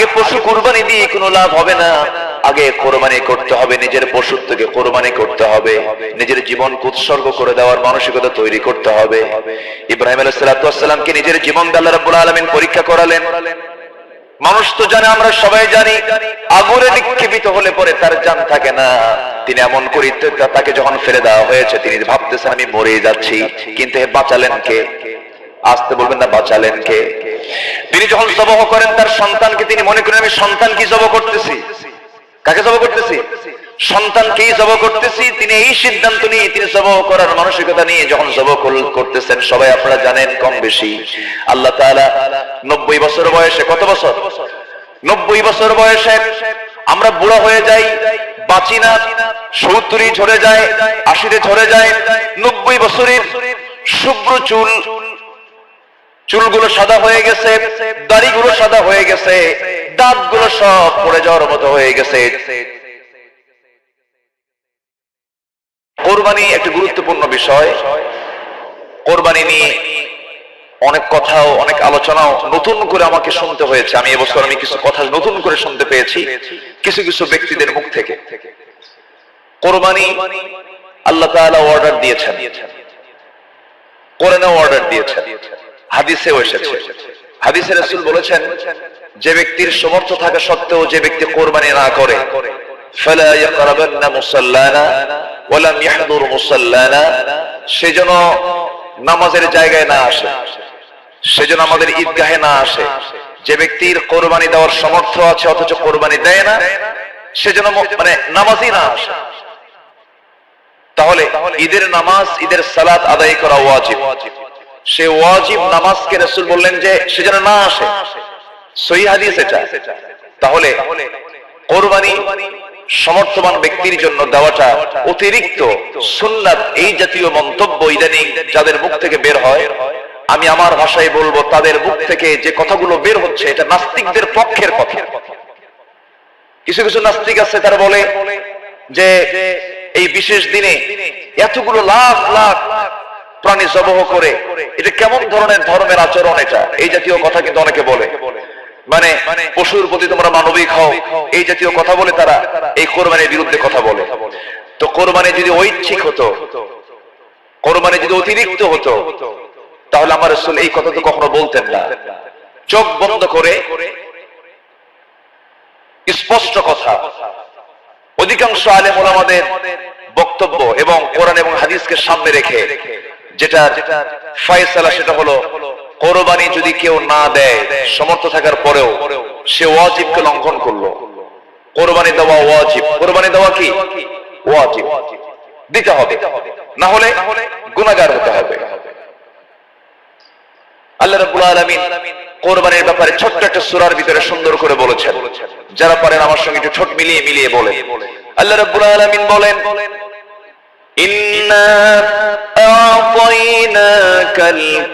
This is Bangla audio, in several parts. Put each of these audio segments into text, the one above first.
আগে পশু কোরবানি দিয়ে কোনো লাভ হবে না। আগে কোরবানি করতে হবে, নিজের পশুত্বকে কোরবানি করতে হবে, নিজের জীবন উৎসর্গ করে দেওয়ার মানসিকতা তৈরি করতে হবে। ইব্রাহিম আলাইসালামকে নিজের জীবন আল্লাহ রাব্বুল আলামিন পরীক্ষা করালেন। মানুষ তো জানে, আমরা সবাই জানি, আগুনে নিক্ষেপিত হলে পরে তার জান থাকে না। তিনি এমন করিতে তাকে যখন ফেলে দেওয়া হয়েছে, তিনি ভাবতেছেন, আমি মরে যাচ্ছি। কিন্তু বাঁচালেন কে? আসতে বলবেন না, বাঁচালেন কে? তিনি যখন জবহ করেন, তার সন্তানকে তিনি মনে করেন, আমি সন্তান কি জব করতেছি? কাকে জব করতেছি? সন্তানকেই জব করতেছি? তিনি এই সিদ্ধান্ত নিয়ে তিনি জব করার মানসিকতা নিয়ে যখন জব করতেছেন, সবাই আপনারা জানেন কম বেশি। আল্লাহ তাআলা নব্বই বছর বয়সে, কত বছর? নব্বই বছর বয়সে আমরা বুড়া হয়ে যাই, বাঁচি না, সত্তরই ঝরে যায়, আশিতে ঝরে যায়, নব্বই বছরের শুভ্র চুল চুলগুলো সাদা হয়ে গেছে, দাড়িগুলো সাদা হয়ে গেছে, দাঁতগুলো সব পড়ে যাওয়ার মতো হয়ে গেছে। কোরবানি একটি গুরুত্বপূর্ণ বিষয়। কোরবানি নিয়ে অনেক কথাও, অনেক আলোচনাও নতুন করে আমাকে শুনতে হয়েছে। আমি এবছর আমি কিছু কথা নতুন করে শুনতে পেয়েছি, কিছু কিছু ব্যক্তিদের মুখ থেকে। কোরবানি আল্লাহ অর্ডার দিয়েছেন। কোরআনে অর্ডার দিয়েছেন। হাদিসেও এসেছে। হাদিসে রাসূল বলেছেন, যে ব্যক্তির সমর্থ থাকা সত্ত্বেও যে ব্যক্তি কোরবানি না করে নামাজের জায়গায় না আসে সেজন্য আমাদের ঈদগাহে না আসে। যে ব্যক্তির কোরবানি দেওয়ার সামর্থ্য আছে, অথচ কোরবানি দেয় না সেজন্য মানে নামাজই না আসে। তাহলে ঈদের নামাজ, ঈদের সালাত আদায় করা ওয়াজিব। সে ওয়াজিব নামাজকে রসুল বললেন যে সে যেন না আসে। সহি হাদিস এটা। তাহলে কোরবানি সমর্থবান ব্যক্তির জন্য দেওয়াটা অতিরিক্ত সুন্নাত, এই জাতীয় মন্তব্য ইদানিং যাদের মুখ থেকে বের হয়। আমি আমার ভাষায় বলব, তাদের মুখ থেকে যে কথাগুলো বের হচ্ছে, এটা নাস্তিকদের পক্ষের কথা। কিছু কিছু নাস্তিক আছে, তারা বলে যে এই বিশেষ দিনে এতগুলো লাখ লাখ প্রাণী জবহ করে। এটা কেমন ধরনের ধর্মের আচরণ এটা? এই জাতীয় কথা কিন্তু অনেকে বলে। মানে পশুর প্রতি তোমরা মানবিক হও। এই জাতীয় কথা বলে তারা। এই কোরবানির বিরুদ্ধে কথা বলে। তো কোরবানি যদি ঐচ্ছিক হতো, কোরবানি যদি অতিরিক্ত হতো, তাহলে আমার রসুল এই কথা তো কখনো বলতেন না। চোখ বন্ধ করে স্পষ্ট কথা। অধিকাংশ আলেম ওলামাদের বক্তব্য এবং কোরআন এবং হাদিসকে সামনে রেখে যেটা ফয়সালা সেটা হলো, কোরবানি যদি কেউ না দেয়, সমর্থ থাকার পরেও সে ওয়াজিবকে লঙ্ঘন করল। কোরবানি দেওয়া ওয়াজিব। কোরবানি দেওয়া কি? ওয়াজিব। দিতে হবে। না হলে গুনাহগার হতে হবে। আল্লাহ রাব্বুল আলামিন কোরবানির ব্যাপারে ছোট্ট একটা সূরার ভিতরে সুন্দর করে বলেছেন। যারা পারেন আমার সঙ্গে একটু ছোট মিলিয়ে মিলিয়ে বলেন। আল্লাহ রাব্বুল আলামিন বলেন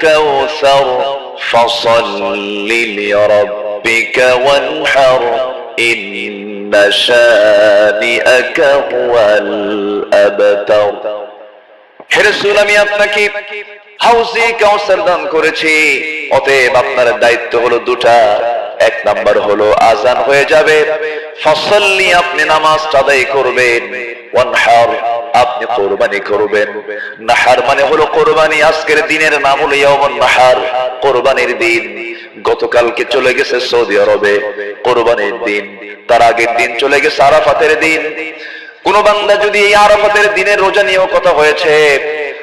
কাউসার ফাসাল্লি লিরাব্বিকা ওয়ানহার ইন্না শানিআকা হুয়াল আবতার হে রাসূল, আমি আপনাকে হাউসে কাউসার দান করেছি। অতএব আপনার দায়িত্ব হলো দুটা। এক নাম্বার হলো আজান হয়ে যাবে। ফসল নিয়ে আপনি নামাজ আদায় করবেন। ওয়ানহার আপনি কোরবানি করবেন। নাহার মানে হলো কোরবানি, আজকের দিনের নাম হলো ইয়াউমুন নাহার, কোরবানির দিন। গতকালকে চলে গেছে সৌদি আরবে, কোরবানির দিন। তার আগের দিন চলে গেছে আরাফাতের দিন। কোন বান্দা যদি এই আরাফাতের দিনের রোজা নিয়েও কথা হয়েছে,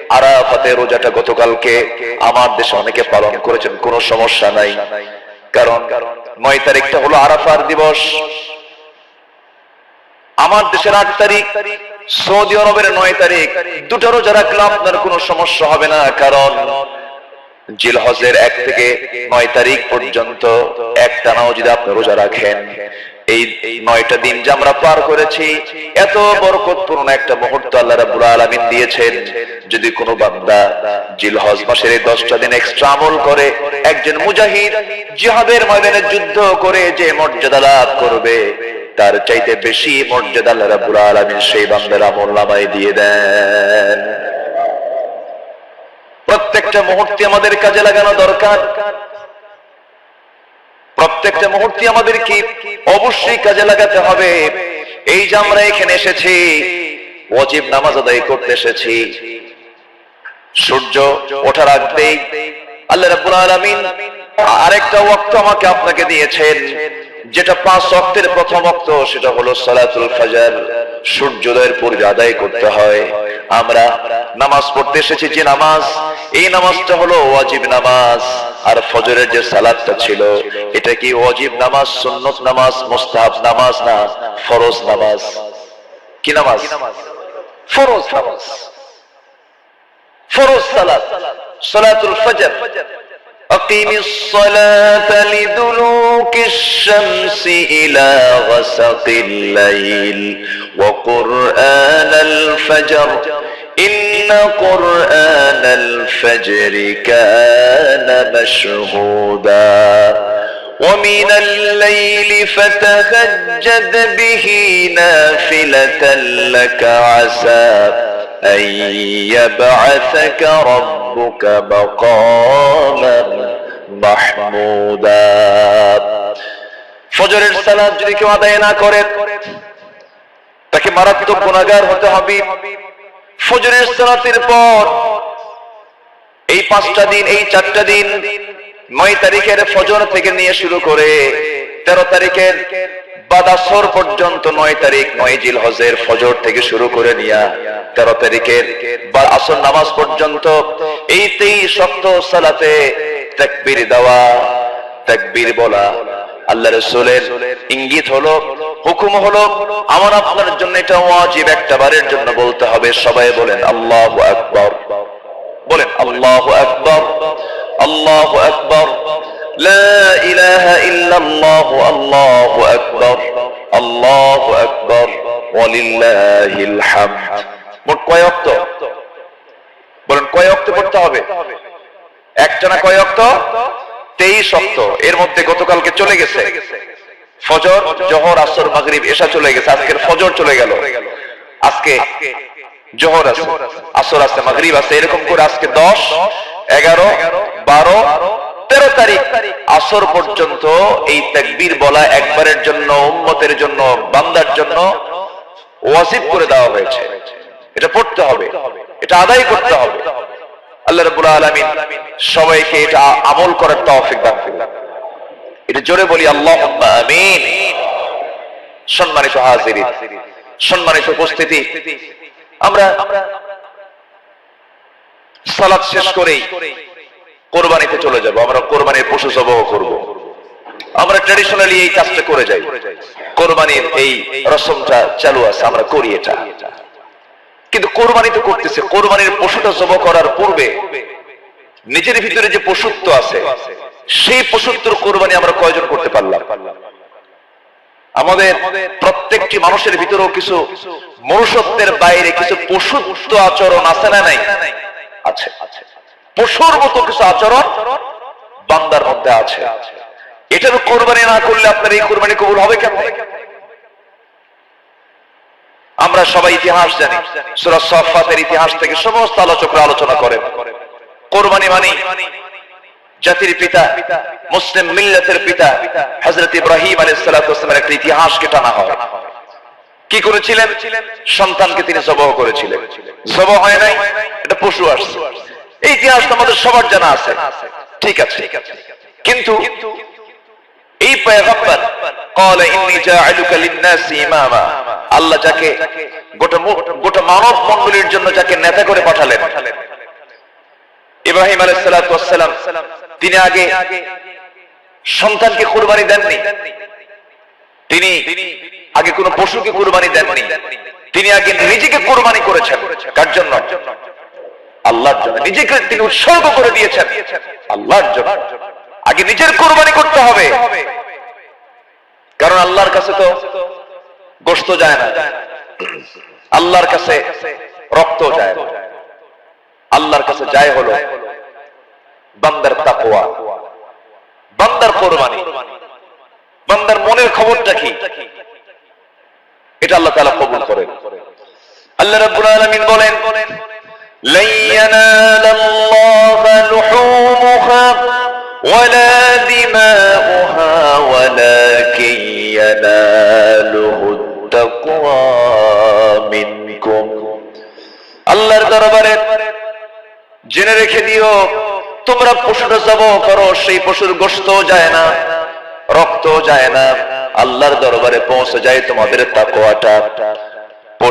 আরাফাতের রোজাটা গতকালকে আমার দেশে অনেকে পালন করেছেন, কোনো সমস্যা নাই। কারণ নয় তারিখটা হলো আরাফার দিবস। আমার দেশের আট তারিখ সৌদি আরবের নয় তারিখ দুটো রোজা রাখলে আপনার কোনো সমস্যা হবে না, কারণ জিলহজের এক থেকে নয় তারিখ পর্যন্ত এক টানাও যদি আপনি রোজা রাখেন, এই নয়টা দিন যে আমরা পার করেছি, এত বরকতপূর্ণ একটা মুহূর্ত আল্লাহ রাব্বুল আলামিন দিয়েছেন। যদি কোনো বান্দা জিলহজ মাসের এই দশটা দিন এক্সট্রা আমল করে, একজন মুজাহিদ জিহাদের ময়দানে যুদ্ধ করে যে মর্যাদা লাভ করবে তার চাইতে বেশি মর্যাদা আল্লাহ রাব্বুল আলামিন সেই বান্দার আমল নামায় দিয়ে দেন। প্রত্যেকটা মুহূর্তে আমাদের কাজে লাগানো দরকার। প্রত্যেকটা মুহূর্তে আমাদেরকে অবশ্যই কাজে লাগাতে হবে। এই যে আমরা এখানে এসেছি, ওয়াজিব নামাজ আদায় করতে এসেছি। সূর্য ওঠার আগতেই আল্লাহ রাব্বুল আলামিন আরেকটা ওয়াক্ত আমাকে আপনাকে দিয়েছেন। যেটা পাঁচ ওয়াক্তের প্রথম ওয়াক্ত, সেটা হলো সালাতুল ফাজর। সূর্যোদয়ের পূর্বে আদায় করতে হয়। আমরা নামাজ পড়তে এসেছি যে নামাজ, এই নামাজটা হলো ওয়াজিব নামাজ। আর ফজরের যে সালাদটা ছিল, এটা কি ওয়াজিব নামাজ, সুন্নত নামাজ, মুস্তাহাব নামাজ না ফরজ নামাজ? কি নামাজ? ফরজ নামাজ। ফরজ সালাত সালাতুল ফজর। أقيم الصلاة لدلوك الشمس إلى غسق الليل وقرآن الفجر. إن قرآن الفجر كان مشهودا. ومن الليل فتهجد به نافلة لك عسى أن يبعثك ربك مقاما محمودا ফজরের সালাত যদি কেউ আদায় না করে তাকে মারাত্মক গুণাগার হতে হবে ফজরের সালাতের পর এই পাঁচটা দিন এই চারটা দিন নয় তারিখের ফজর থেকে নিয়ে শুরু করে তেরো তারিখের বাদাসর পর্যন্ত নয় তারিখ, নয় জিল হজের ফজর থেকে শুরু করে নিয়া তেরো তারিখের বা আসর নামাজ পর্যন্ত এই তেইশ শক্ত সালাতে তাকবীর দেওয়া, তাকবীর বলা। আল্লাহ রসুলের ইঙ্গিত হলো, হুকুম হলো, আমার আপনার জন্য এটা ওয়াজিব একটা বারের জন্য বলতে হবে। সবাই বলেন, আল্লাহ আকবার। বলেন, আল্লাহু আকবার। আল্লাহু আকবার। لا إله إلا الله الله أكبر الله أكبر ولله الحمد মোট কয় অক্ত বলেন কয় অক্ত পড়তে হবে একটা না কয় অক্ত তেইশ অক্ত এর মধ্যে গতকালকে চলে গেছে ফজর জহর আসর মাগরিব এসা চলে গেছে আজকের ফজর চলে গেল আজকে জহর আছে আসর আছে মাগরিব আছে এরকম করে আজকে দশ এগারো বারো তেরো তারিখ আসর পর্যন্ত এই তাকবীর বলা একবারের জন্য, উম্মতের জন্য, বান্দার জন্য ওয়াজিব করে দেওয়া হয়েছে। এটা পড়তে হবে, এটা আদায় করতে হবে। আল্লাহ রাব্বুল আলামিন সবাইকে এটা আমল করার তৌফিক দান এটা জোরে বলি, আল্লাহুম্মা আমিন। সম্মানিত হাজিরিন, সম্মানিত উপস্থিতি। আমরা সালাত শেষ করেই কোরবানিতে চলে যাব, আমরা কোরবানির পশু জবাহ করব। আমরা ট্র্যাডিশনালি এই কাজটা করে যাই। কোরবানির এই রসমটা চালু আছে, আমরা করি এটা। কিন্তু কোরবানি তো করতেছে, কোরবানির পশুটা জব করার পূর্বে নিজের ভিতরে যে পশুত্ব আছে, সেই পশুত্বর কোরবানি আমরা কয়জন করতে পারলাম? আমাদের প্রত্যেকটি মানুষের ভিতরেও কিছু মনুষ্যত্বের বাইরে কিছু পশুত্ব আচরণ আছে না নাই? আছে। পশুর মতো কিছু আচরণ বান্দার মধ্যে আছে। এটার কোরবানি না করলে আপনার এই কোরবানি কবুল হবে কেন আমরা সবাই ইতিহাস জানি, সুরা সফাতের ইতিহাস থেকে সমস্ত আলোচকরা আলোচনা করেন। কোরবানি মানে জাতির পিতা, মুসলিম মিল্লাতের পিতা হজরত ইব্রাহিম আলাইসালামের একটা ইতিহাসকে টানা হয়। কি করেছিলেন? সন্তানকে তিনি জবহ করেছিলেন। জবহ হয় নাই, এটা পশু আসছে। এই ইতিহাস আমাদের সবার জানা আছে ঠিক আছে কিন্তু এই পয়গম্বর قال اني جاعلك للناس اماما আল্লাহ যাকে গোটা গোটা মানব মণ্ডলীর জন্য যাকে নেতা করে পাঠালেন ইব্রাহিম আলাইহিস সালাম তিনি আগে সন্তানকে কুরবানি দেননি তিনি আগে কোন পশুকে কুরবানি দেননি তিনি আগে নিজেকে কুরবানি করেছেন কার জন্য আল্লাহর জন্য নিজেকে তিনি উৎসর্গ করে দিয়েছেন, আল্লাহর জন্য। আগে নিজের কোরবানি করতে হবে। কারণ আল্লাহর কাছে তো গোস্ত যায় না। আল্লাহর কাছে রক্ত যায় না। আল্লাহর কাছে যায় হলো বান্দার তাকওয়া। বান্দার কোরবানি। বান্দার মনের খবরটা কি? এটা আল্লাহ তাআলা কবুল করেন। আল্লাহ রাব্বুল আলামিন বলেন لن ينال الله لحومها ولا دماؤها ولكن يناله التقوى منكم আল্লাহর দরবারে জেনে রেখে দিও, তোমরা পশুটা যাব করো, সেই পশুর গোস্ত যায় না রক্ত যায় না। আল্লাহর দরবারে পৌঁছে যায় তোমাদের তাকোয়াটা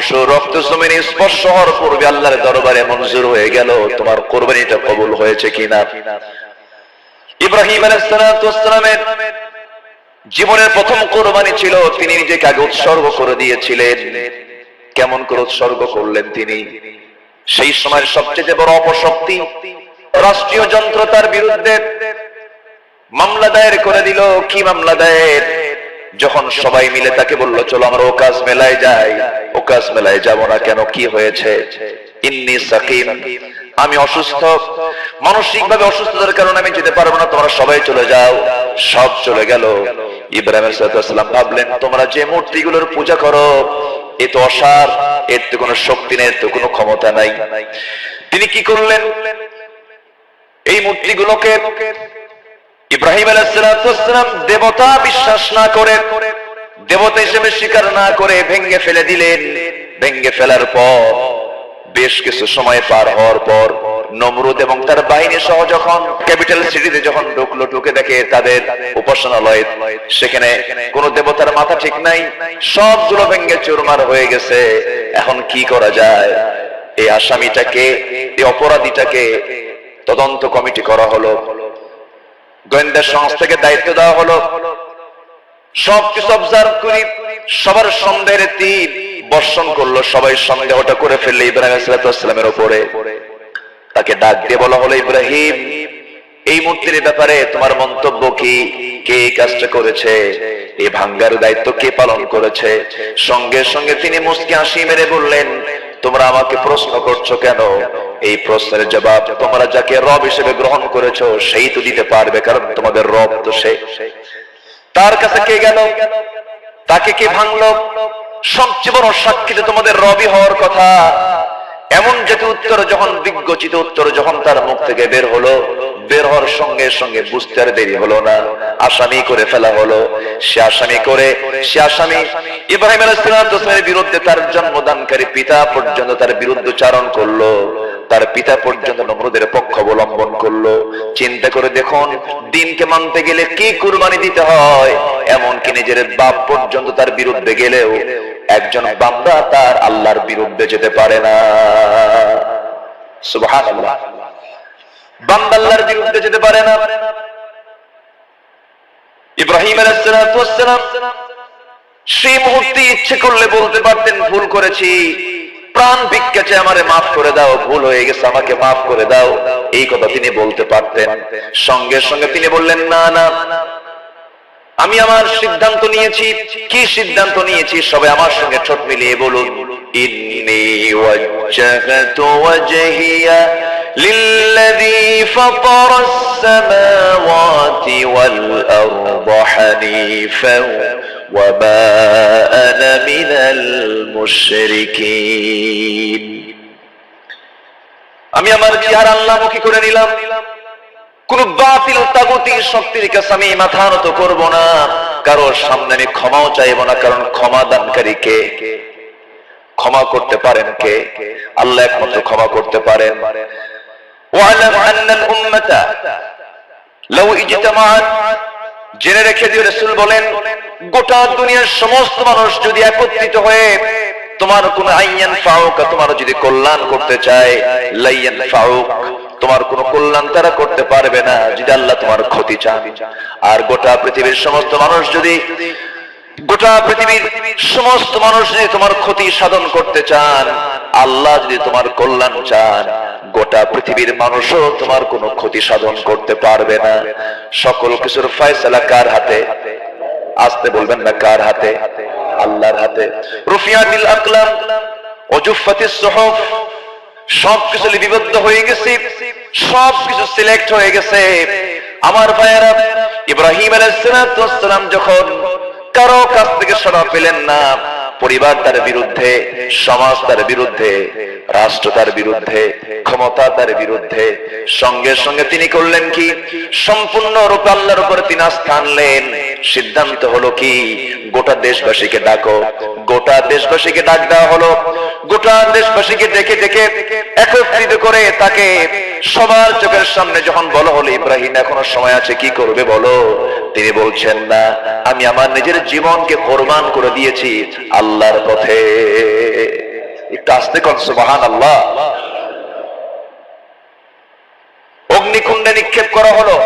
পশু রক্ত জমিনে স্পর্শ হওয়ার পূর্বে আল্লাহর দরবারে মঞ্জুর হয়ে গেল। তোমার কোরবানিটা কবুল হয়েছে কিনা? ইব্রাহিম আলাইসালামের জীবনের প্রথম কোরবানি ছিল, তিনি নিজেকে আগে উৎসর্গ করে দিয়েছিলেন। কেমন করে উৎসর্গ করলেন তিনি? সেই সময়ের সবচেয়ে বড় অপশক্তি, রাষ্ট্রীয় যন্ত্র তার বিরুদ্ধে মামলা দায়ের করে দিল। কি মামলা দায়ের? যখন সবাই মিলে তাকে বলল, চলো আমরা ওকাজ মেলায় যাই। ওকাজ মেলায় যাব না কেন? কি হয়েছে? ইন্নি সাকিম, আমি অসুস্থ। মানসিক ভাবে অসুস্থতার কারণে আমি যেতে পারব না। তোমরা সবাই চলে যাও। সব চলে গেল। ইব্রাহিম সাল্লাম ভাবলেন, তোমরা যে মূর্তিগুলোর পূজা করো, এ তো অসার। এর তো কোনো শক্তি নেই, এর তো কোনো ক্ষমতা নাই। তিনি কি করলেন? এই মূর্তিগুলোকে ইব্রাহিম আলাইসালাম দেবতা বিশ্বাস না করে, দেবতা হিসেবে স্বীকার না করে ভেঙ্গে ফেলে দিলেন। ভেঙ্গে ফেলার পর, বেশ কিছু সময় পার হওয়ার পর, নমরুদ এবং তার বাহিনী সহ যখন ক্যাপিটাল সিটিতে যখন ঢুকলো, ঢুকে দেখে তাদের উপাসনালয়, সেখানে কোন দেবতার মাথা ঠিক নাই সবগুলো ভেঙ্গে চুরমার হয়ে গেছে। এখন কি করা যায়? এই আসামিটাকে, এই অপরাধীটাকে তদন্ত কমিটি করা হলো। গোয়েন্দা সংস্থাকে দায়িত্ব দেওয়া হলো। সবকিছু অবজার্ভ করি, সবার সন্দেহের তীর বর্ষণ করল, সবাই সন্দেহটা করে ফেললে ইব্রাহিম উপরে। তাকে ডাক দিয়ে বলা হলো, ইব্রাহিম, এই মূর্তির ব্যাপারে তোমার মন্তব্য কি? কে কাজটা করেছে? এই ভাঙ্গার দায়িত্ব কে পালন করেছে? সঙ্গে সঙ্গে তিনি মুসকে হাসি মেরে বললেন, তোমরা আমাকে প্রশ্ন করছ কেন? এই প্রশ্নের জবাব তোমরা যাকে রব হিসেবে গ্রহণ করেছ, সেই তো দিতে পারবে, কারণ তোমাদের রব তো সে। তার কাছে কে গেল? তাকে কে ভাঙলো? সবচেয়ে বড় সাক্ষীতে তোমাদের রবি হওয়ার কথা। এমন যেতে উত্তর যখন বিজ্ঞচিত উত্তর যখন তার মুখ থেকে বের হলো, বের হওয়ার সঙ্গে সঙ্গে বুঝতে আর দেরি হলো না। আসামি করে ফেলা হলো। সে আসামি করে, সে আসামি। ইব্রাহিম আলাইহিসসালামের বিরুদ্ধে তার জন্মদানকারী পিতা পর্যন্ত তার বিরুদ্ধে চারণ করল। তার পিতা পর্যন্ত নমরুদের পক্ষ অবলম্বন করল। চিন্তা করে দেখুন, দিনকে মানতে গেলে কি কুরবানি দিতে হয়? এমনকি নিজের বাপ পর্যন্ত তার বিরুদ্ধে গেলেও একজন বান্দা তার আল্লাহর বিরুদ্ধে যেতে পারে না। ইব্রাহিম ইচ্ছে করলে বলতে পারতেন, ভুল করেছি। প্রাণ ভিক্ষা চেয়ে আমারে মাফ করে দাও ভুল হয়ে গেছে আমাকে মাফ করে দাও এই কথা তিনি বলতে পারতেন সঙ্গে সঙ্গে তিনি বললেন না না আমি আমার সিদ্ধান্ত নিয়েছি কি সিদ্ধান্ত নিয়েছি সবাই আমার সঙ্গে ঠোঁট মিলিয়ে বলুন ইন্নি ওয়াজ্জাহতু ওয়াজহিয়া للذي فطر السماوات والأرض حنيفا وما أنا من المشركين আমি আমার চেহারা আল্লাহমুখী করে নিলাম কোন বাতিল তাগতিক শক্তির কাছে আমি মাথা নত করব না কারোর সামনে আমি ক্ষমাও চাইব না কারণ ক্ষমা দানকারী কে ক্ষমা করতে পারেন কে আল্লাহ একমাত্র ক্ষমা করতে পারেন ওয়ালাম আন্নাল উম্মাতা লাউ ইজতামাআত জেনে রেখে দিয়ে রসুল বলেন, গোটা দুনিয়ার সমস্ত মানুষ যদি একত্রিত হয়ে তোমার কোন আইয়ান ফাউক, তোমার যদি কল্যাণ করতে চায়, লাইয়ান ফাউক, তোমার কোন কল্যাণ তারা করতে পারবে না, যদি আল্লাহ তোমার ক্ষতি চান। আর গোটা পৃথিবীর সমস্ত মানুষ যদি গোটা পৃথিবীর সমস্ত মানুষ যদি তোমার ক্ষতি সাধন করতে চান, আল্লাহ যদি তোমার কল্যাণ চান, গোটা পৃথিবীর মানুষও তোমার কোনো ক্ষতি সাধন করতে পারবে না। সকল কিছুর ফয়সালা কার হাতে? আসতে বলবেন না কার হাতে? আল্লাহর হাতে। রুফিয়াতিল আকলাম অজুফাতিস সুহুফ সবকিছু লিপিবদ্ধ হয়ে গেছে সবকিছু সিলেক্ট হয়ে গেছে। আমার ভাইয়েরা, ইব্রাহিম আলাইসালাম যখন কারও কাছ থেকে সরা পেলেন না। পরিবার তার বিরুদ্ধে, সমাজ তার বিরুদ্ধে, রাষ্ট্র তার বিরুদ্ধে, ক্ষমতা তার বিরুদ্ধে। সঙ্গে সঙ্গে তিনি করলেন কি? সম্পূর্ণ রূপে আল্লাহর উপরে তিনি আস্থা আনলেন। সিদ্ধান্ত হলো কি? গোটা দেশবাসীকে ডাকো। গোটা দেশবাসীকে ডাক দেওয়া হলো। গোটা দেশবাসীকে ডেকে ডেকে একত্রিত করে তাকে সবার চোখের সামনে যখন বলো হলো, ইব্রাহিম, এখনও সময় আছে, কি করবে বলো? তিনি বলছেন, না, আমি আমার নিজের জীবনকে কোরবান করে দিয়েছি আল্লাহর পথে। একটু আসতে কন সুবাহান আল্লাহ অগ্নিকুণ্ডে নিক্ষেপ করা হলো।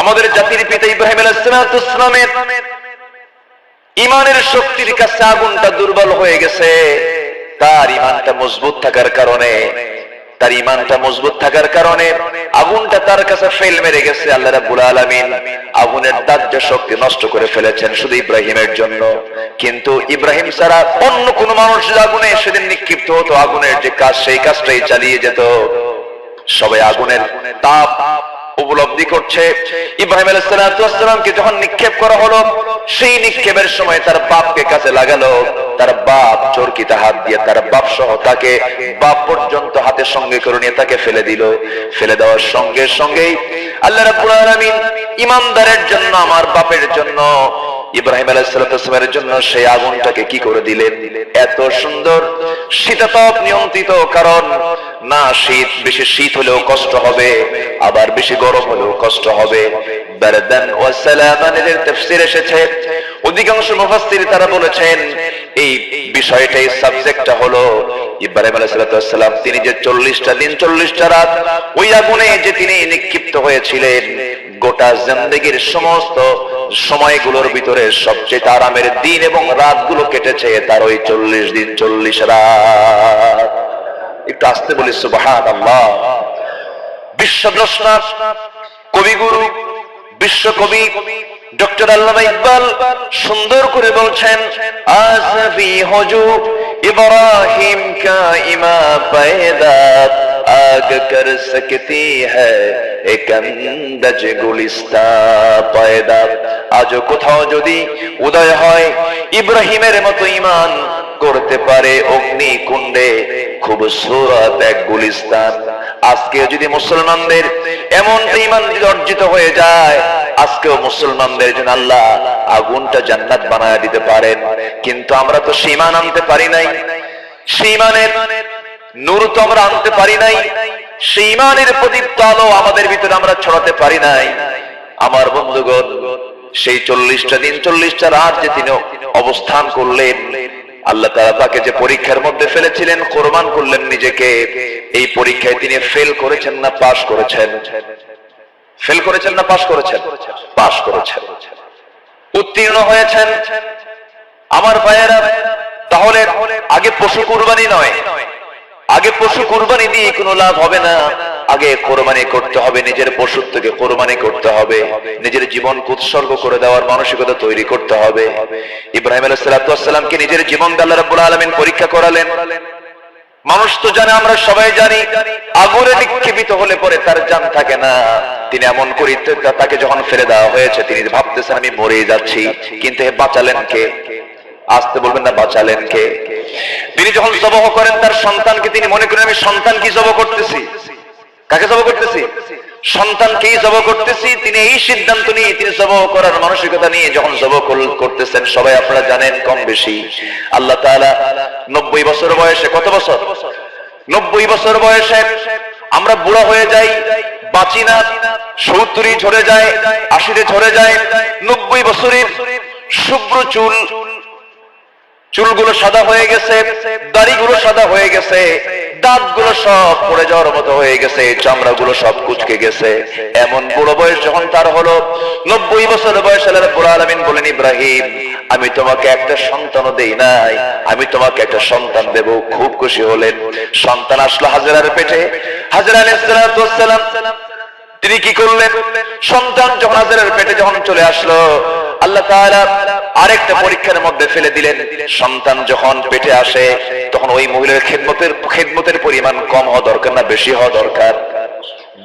আমাদের জাতির পিতা ইব্রাহিম আলাইসালামের ইমানের শক্তির কাছে আগুনটা দুর্বল হয়ে গেছে। তার ইমানটা মজবুত থাকার কারণে তার ইমানটা মজবুত থাকার কারণে আগুনটা তার কাছে ফেল মেরে গেছে, আল্লাহ রাব্বুল আলামিন আগুনের দাহ্য শক্তি নষ্ট করে ফেলেছেন শুধু ইব্রাহিমের জন্য। কিন্তু ইব্রাহিম ছাড়া অন্য কোনো মানুষ আগুনে সেদিন নিক্ষিপ্ত হতো, আগুনের যে কাজ, সেই কাজটাই চালিয়ে যেত। সবাই আগুনের তাপ উপলব্ধি করছে। ইব্রাহিম আলাইসালামকে যখন নিক্ষেপ করা হলো, সেই নিক্ষেপের সময় তার বাপকে কাছে লাগালো। তার বাপ চরকিতে হাত দিয়ে তার বাপ সহ তাকে বাপ পর্যন্ত হাতে সঙ্গে করে নিয়ে তাকে ফেলে দিল। ফেলে দেওয়ার সঙ্গে সঙ্গেই আল্লাহ রাব্বুল আলামিন ইমানদারের জন্য, আমার বাপের জন্য ইব্রাহিম আলাইসালামের জন্য সেই আগুনটাকে কি করে দিলেন? এত সুন্দর শীতাতপ নিয়ন্ত্রিত, কারণ না, শীত বেশি শীত হলেও কষ্ট হবে, আবার বেশি গরম হলেও কষ্ট হবে। এসেছে। অধিকাংশ তারা বলেছেন, এই বিষয়টা এই সাবজেক্টটা হলো ইব্রাহিম তিনি যে 40টা দিন 40টা রাত ওই আগুনে যে তিনি নিক্ষিপ্ত হয়েছিলেন, গোটা জিন্দেগির সমস্ত সময়গুলোর ভিতরে সবচেয়ে আরামের দিন এবং রাতগুলো কেটেছে তার ওই চল্লিশ দিন, চল্লিশ রাত। একটু আসতে বলি সুবাহান আল্লাহ বিশ্বদ্রষ্টা কবিগুরু, বিশ্বকবি ডক্টর আল্লামা ইকবাল সুন্দর করে বলছেন আসফি হজু ابراہیم کا اماں پیدا آگ کر سکتی ہے ایک اندج گلستہ پیدا আজ কোথাও যদি উদয় হয় ইব্রাহিমের মতো ইমান করতে পারে অগ্নি কুণ্ডে খুব সুরাত এক গুলিস্তান আজকে যদি মুসলমানদের এমন ইমান যদি অর্জিত হয়ে যায়, আজকেও মুসলমানদের জন্য আল্লাহ আগুনটা জান্নাত বানায় দিতে পারেন। কিন্তু আমরা তো সীমান আনতে পারি নাই। সীমানের নূর তো আমরা আনতে পারি নাই। সেই ইমানের প্রদীপ্ত আলো আমাদের ভিতরে আমরা ছড়াতে পারি নাই। আমার বন্ধুগণ, সেই চল্লিশটা দিন, চল্লিশটা রাত যে তিনি অবস্থান করলেন আল্লাহ তারা তাকে যে পরীক্ষার মধ্যে ফেলেছিলেন, কোরবান করলেন নিজেকে। এই পরীক্ষায় তিনি ফেল করেছেন না পাশ করেছেন? ফেল করেছেন না পাশ করেছেন? পাশ করেছেন। উত্তীর্ণ হয়েছেন। আমার ভাইয়েরা, তাহলে আগে পশু কুরবানি নয়। আগে পশু কুরবানি দিয়ে কোনো লাভ হবে না। আগে কোরবানি করতে হবে, নিজের পশুত্বকে কোরবানি করতে হবে, নিজের জীবন উৎসর্গ করে দেওয়ার মানসিকতা তৈরি করতে হবে। ইব্রাহিম আলাইসালামকে নিজের জীবন আল্লাহ রাব্বুল আলামিন পরীক্ষা করালেন। মানুষ তো জানে, আমরা সবাই জানি, আগুনে নিক্ষেপিত হলে পরে তার জান থাকে না। তিনি এমন করি তাকে যখন ফেলে দেওয়া হয়েছে, তিনি ভাবতেছেন, আমি মরেই যাচ্ছি। কিন্তু বাঁচালেন কে? আসতে বলবেন না, বাঁচালেন কে? তিনি যখন জবহ করেন, তার সন্তানকে তিনি মনে করেন, আমি সন্তান কি জব করতেছি? কাকে জব করতেছি? সন্তানকেই জব করতেছি? তিনি এই সিদ্ধান্ত নিয়ে তিনি জব করার মানসিকতা নিয়ে যখন জব করতেছেন, সবাই আপনারা জানেন কম বেশি। আল্লাহ তাআলা নব্বই বছর বয়সে, কত বছর? নব্বই বছর বয়সে আমরা বুড়া হয়ে যাই, বাঁচি না, সত্তরই ঝরে যায়, আশিতে ঝরে যায়, নব্বই বছরের শুভ্র চুল চুলগুলো সাদা হয়ে গেছে, দাড়িগুলো সাদা হয়ে গেছে, দাঁতগুলো সব পড়ে যাওয়ার মতো হয়ে গেছে, চামড়াগুলো সব কুচকে গেছে। এমন বুড়ো বয়স যখন তার হলো, নব্বই বছর বয়স বুড়া আলমিন বলেন, ইব্রাহিম, আমি তোমাকে একটা সন্তানও দেই নাই, আমি তোমাকে একটা সন্তান দেব। খুব খুশি হলেন। সন্তান আসলো হাজারার পেটে। হাজারা আলাইসালাম তিনি কি করলেন? সন্তান যখন হাজারের পেটে যখন চলে আসলো আল্লাহ আরেকটা পরীক্ষার মধ্যে ফেলে দিলেন। সন্তান যখন পেটে আসে, তখন ওই মহিলার খেদমতের খেদমতের পরিমাণ কম হওয়া দরকার না, বেশি হওয়া দরকার।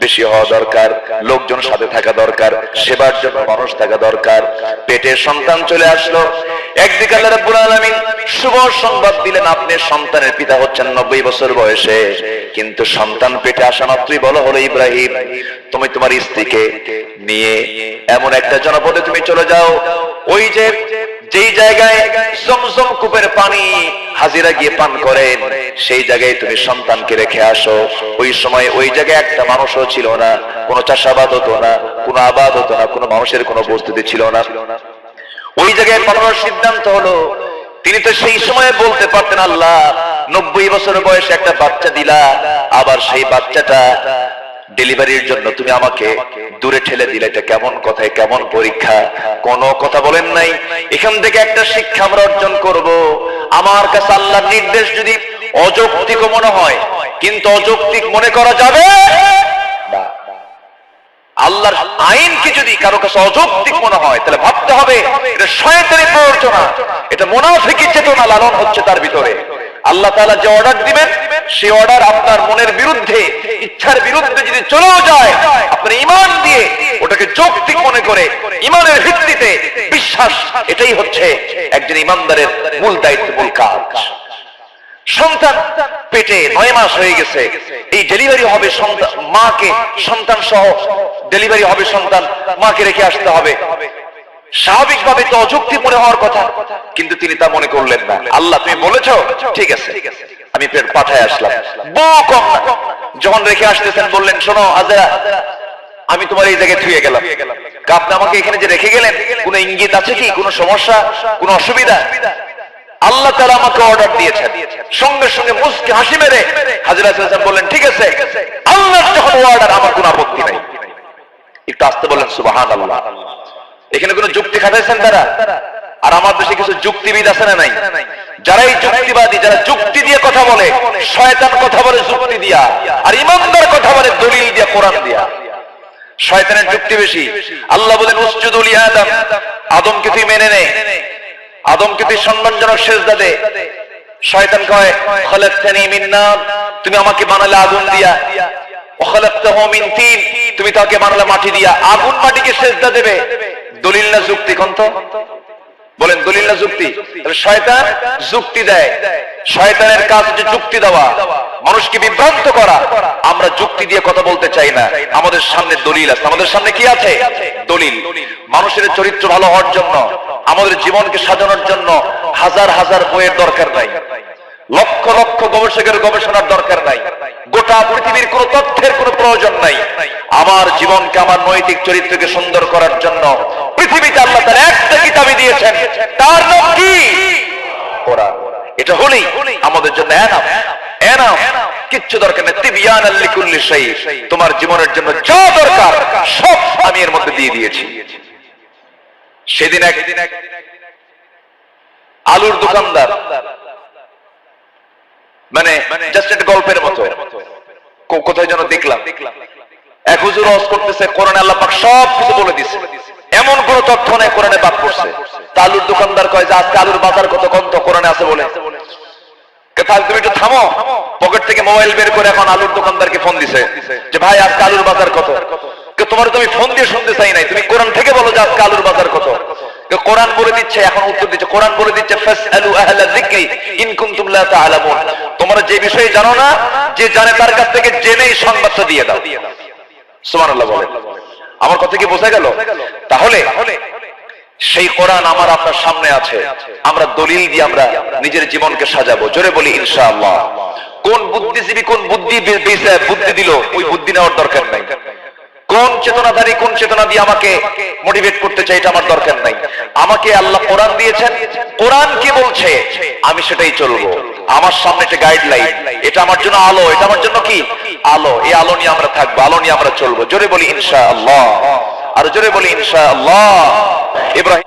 বেশি হওয়া দরকার, লোকজন সাথে থাকা দরকার, সেবার জন্য মানুষ থাকা দরকার, পেটে সন্তান চলে আসলো। একদিকে শুভ সংবাদ দিলেন, আপনি সন্তানের পিতা হচ্ছেন নব্বই বছর বয়সে, কিন্তু সন্তান পেটে আসা মাত্রই বলো হলো ইব্রাহিম। তুমি তোমার স্ত্রীকে নিয়ে এমন একটা জনপদে তুমি চলে যাও। ওই যে যেই জায়গায় জমজম কূপের পানি হাজিরা গিয়ে পান করেন, সেই জায়গায় তুমি সন্তানকে রেখে আসো। ওই সময় ওই জায়গায় একটা মানুষও ছিল না, কোনো চাষাবাদ হতো না, কোনো আবাদ হতো না, কোনো মানুষের কোনো বস্তুতে ছিল না। ওই জায়গায় পাঠানোর সিদ্ধান্ত হলো, তিনি তো সেই সময় বলতে পারতেন, আল্লাহ, নব্বই বছর বয়সে একটা বাচ্চা দিলা, আবার সেই বাচ্চাটা ডেলিভারির জন্য তুমি আমাকে দূরে ঠেলে দিলে। এটা কেমন কথায়, কেমন পরীক্ষা? কোনো কথা বলেন নাই। এখান থেকে একটা শিক্ষা আমরা অর্জন করব। আমার কাছে আল্লাহর নির্দেশ যদি অযৌক্তিক মনে হয়, কিন্তু অযৌক্তিক মনে করা যাবে? আল্লাহর আইনকে যদি কারও কাছে অযৌক্তিক মনে হয়, তাহলে ভাবতে হবে এটা শয়তানি প্ররোচনা। এটা মোনাফিকি চেতনা লালন হচ্ছে তার ভিতরে। আল্লাহ তাআলা যে অর্ডার দিবেন সেই অর্ডার আপনার মনের বিরুদ্ধে, ইচ্ছার বিরুদ্ধে যদি চলেও যায়, আপনার ইমান দিয়ে ওটাকে যৌক্তিক মনে করে, ইমানের ভিত্তিতে বিশ্বাস, এটাই হচ্ছে একজন ইমানদারের মূল দায়িত্ব, মূল কাজ। সন্তান পেটে নয় মাস হয়ে গেছে, এই ডেলিভারি হবে সন্তান, মাকে সন্তান সহ ডেলিভারি হবে সন্তান, মাকে রেখে আসতে হবে। স্বাভাবিকভাবে তো অযুক্তি মনে হওয়ার কথা, কিন্তু তিনি তা মনে করলেন না। আল্লাহ, তুমি বলেছ? ঠিক আছে ঠিক আছে। আমি পেট পাঠায় আসলাম। বউ কম যখন রেখে আসতেছেন বললেন, শোনো আজরা আমি তোমার এই জায়গায় থুয়ে গেলাম। আপনি আমাকে এখানে যে রেখে গেলেন, কোনো ইঙ্গিত আছে কি? কোনো সমস্যা? কোনো অসুবিধা? আল্লাহ তালা আমাকে অর্ডার দিয়েছেন। সঙ্গে সঙ্গে মুসকে হাসি মেরে হাজির বললেন, ঠিক আছে আল্লাহ যখন অর্ডার আমার কোনো আপত্তি নাই। একটু আসতে বললেন সুবাহান আল্লাহ এখানে কোনো যুক্তি খাটাইছেন তারা? আর আমার দেশে কিছু যুক্তিবিদ আছে না নাই? যারা এই যুক্তিবাদী, যারা যুক্তি দিয়ে কথা বলে, শয়তান কথা বলে যুক্তি দিয়া, আর ইমানদার কথা বলে দলিল দিয়া, কোরআন দিয়া। শয়তানের যুক্তি বেশি। আল্লাহ বলেন, উসজুদুল আদম। আদমকে তুই মেনে নে। আদমকে তুই সম্মানজনক সেজদা দে। শয়তান কয়, খলাকতানি মিন নার। তুমি আমাকে বানালে আগুন দিয়া। ওখালাকতাহু মিন তিন। তুমি তাকে বানালে মাটি দিয়া। আগুন মাটিকে সেজদা দেবে। দলিল না যুক্তি কোন তো বলেন, দলিল না যুক্তি? শয়তান যুক্তি দেয়। শয়তানের কাজ হচ্ছে যুক্তি দেওয়া। মানুষকে বিভ্রান্ত করা। আমরা যুক্তি দিয়ে কথা বলতে চাই না। আমাদের সামনে দলিল আছে। আমাদের সামনে কি আছে? দলিল। মানুষের চরিত্র ভালো হওয়ার জন্য, আমাদের জীবনকে সাজানোর জন্য হাজার হাজার বইয়ের দরকার নাই। লক্ষ লক্ষ গবেষকের গবেষণার দরকার নাই। গোটা পৃথিবীর কোন তথ্যের কোনো প্রয়োজন নাই। আমার জীবনকে, আমার নৈতিক চরিত্রকে সুন্দর করার জন্য তার একটা দিয়েছেন। তার নাম কি? এটা হলেই আমাদের জন্য এনাম। এনাম। কিচ্ছু দরকার নেই। তিবিয়ান আল্লিকুল্লি শাই। তোমার জীবনের জন্য যা দরকার, সব আমি এর মধ্যে দিয়ে দিয়েছি। সেদিন এক আলুর দোকানদার মানে জাস্ট গল্পের মতো কোথায় যেন দেখলাম। এক হুজুর ওয়াজ করতেছে, কোরআনে আল্লাহ সব কিছু বলে দিছে। এমন কোন তথ্য নাই, কোরআনে বাদ তা আলুর দোকানদার কয় যে আজকে আলুর বাজার কত কত কোরআনে আছে বলে। করে তোমার যে দিচ্ছে, এখন উত্তর দিচ্ছে। দিচ্ছে তোমরা যে বিষয়ে জানো না, যে জানে তার কাছ থেকে জেনেই সংবাদটা দিয়ে দাও। সুবহানাল্লাহ বলে আমার কথা কি বোঝা গেল? তাহলে সেই কোরআন আমার আপনার সামনে আছে। আমরা দলিল দিয়ে আমরা নিজের জীবনকে সাজাবো। জোরে বলি ইনশাআল্লাহ। কোন বুদ্ধিজীবী কোন বুদ্ধি বুদ্ধি দিল ওই বুদ্ধি নেওয়ার দরকার নাই। কোন চেতনাধারী কোন চেতনা দিয়ে আমাকে মোটিভেট করতে চাই এটা আমার দরকার নাই। আমাকে আল্লাহ কোরআন দিয়েছেন। কোরআন কি বলছে? আমি সেটাই চলবো। আমার সামনে একটা গাইডলাইন এটা আমার জন্য আলো, এটা আমার জন্য কি? আলো। এই আলো নিয়ে আমরা থাকব, আলো নিয়ে আমরা চলবো। জোরে বলি ইনশা আল্লাহ আর জোরে বলি, ইনশাআল্লাহ। ইব্রাহিম